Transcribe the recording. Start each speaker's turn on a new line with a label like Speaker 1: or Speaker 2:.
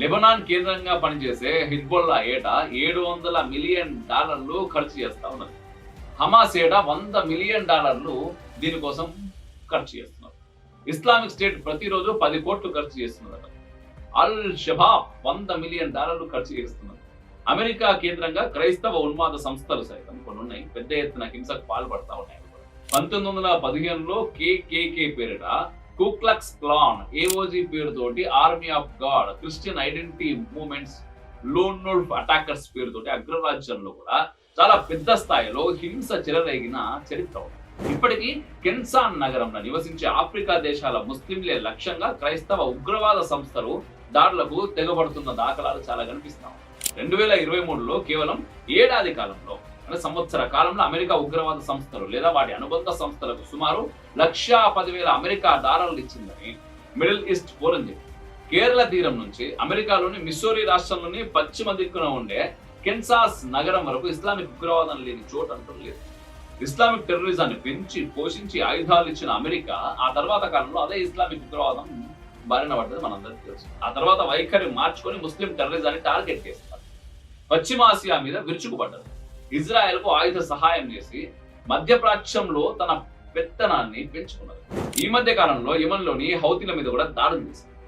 Speaker 1: Lebanon కేంద్రంగా పనిచేసే Hezbollah ఏటా ఏడు వందల మిలియన్ డాలర్లు ఖర్చు చేస్తా ఉన్నది. హమాస్ ఏటా వంద మిలియన్ డాలర్లు దీనికోసం ఖర్చు చేస్తున్నారు. ఇస్లామిక్ స్టేట్ ప్రతిరోజు పది కోట్లు ఖర్చు చేస్తున్నదట. అల్ షబాబ్ వంద మిలియన్ డాలర్లు ఖర్చు చేస్తున్నారు అమెరికా కేంద్రంగా క్రైస్తవ ఉన్మాద సంస్థలు సైతం కొన్ని ఉన్నాయి. పెద్ద ఎత్తున హింసకు పాల్పడతా ఉన్నాయి. పంతొమ్మిది వందల పదిహేనులో కేకేకే పేరిట కుక్లక్స్ క్లాన్ ఏఓజీ పేరుతోటి army of God Christian identity movements lone node attackers పేరుతోటి అగ్రరాజ్యంలో కూడా చాలా పెద్ద స్థాయిలో హింస చెలరేగిన చరిత్ర ఇప్పటికీ కెన్సాన్ నగరంలో నివసించే ఆఫ్రికా దేశాల ముస్లింలే లక్ష్యంగా క్రైస్తవ ఉగ్రవాద సంస్థలు దాడులకు తెగబడుతున్న దాఖలాలు చాలా కనిపిస్తాం రెండు వేల ఇరవై మూడులో కేవలం ఏడాది కాలంలో సంవత్సర కాలంలో అమెరికా ఉగ్రవాద సంస్థలు లేదా వాటి అనుబంధ సంస్థలకు సుమారు లక్షా పదివేల అమెరికా డాలర్లు ఇచ్చిందని మిడిల్ ఈస్ట్ ఫోరం చెప్పింది. కేరళ తీరం నుంచి అమెరికాలోని మిస్సోరీ రాష్ట్రంలోని పశ్చిమ దిక్కున ఉండే కెన్సాస్ నగరం వరకు ఇస్లామిక్ ఉగ్రవాదం లేని చోటు అంటూ లేదు. ఇస్లామిక్ టెర్రరిజాన్ని పెంచి పోషించి ఆయుధాలు ఇచ్చిన అమెరికా ఆ తర్వాత కాలంలో అదే ఇస్లామిక్ ఉగ్రవాదం బారిన పడ్డది మనందరికీ తెలుసు. ఆ తర్వాత వైఖరి మార్చుకొని ముస్లిం టెర్రరిజాన్ని టార్గెట్ చేస్తారు. పశ్చిమాసియా మీద విరుచుకుపడ్డది. ఇజ్రాయెల్కు ఆయుధ సహాయం చేసి మధ్యప్రాచ్యంలో తన పెత్తనాన్ని పెంచుకున్నారు. ఈ మధ్య కాలంలో యమన్లోని హౌతీల మీద కూడా దాడులు చేశారు.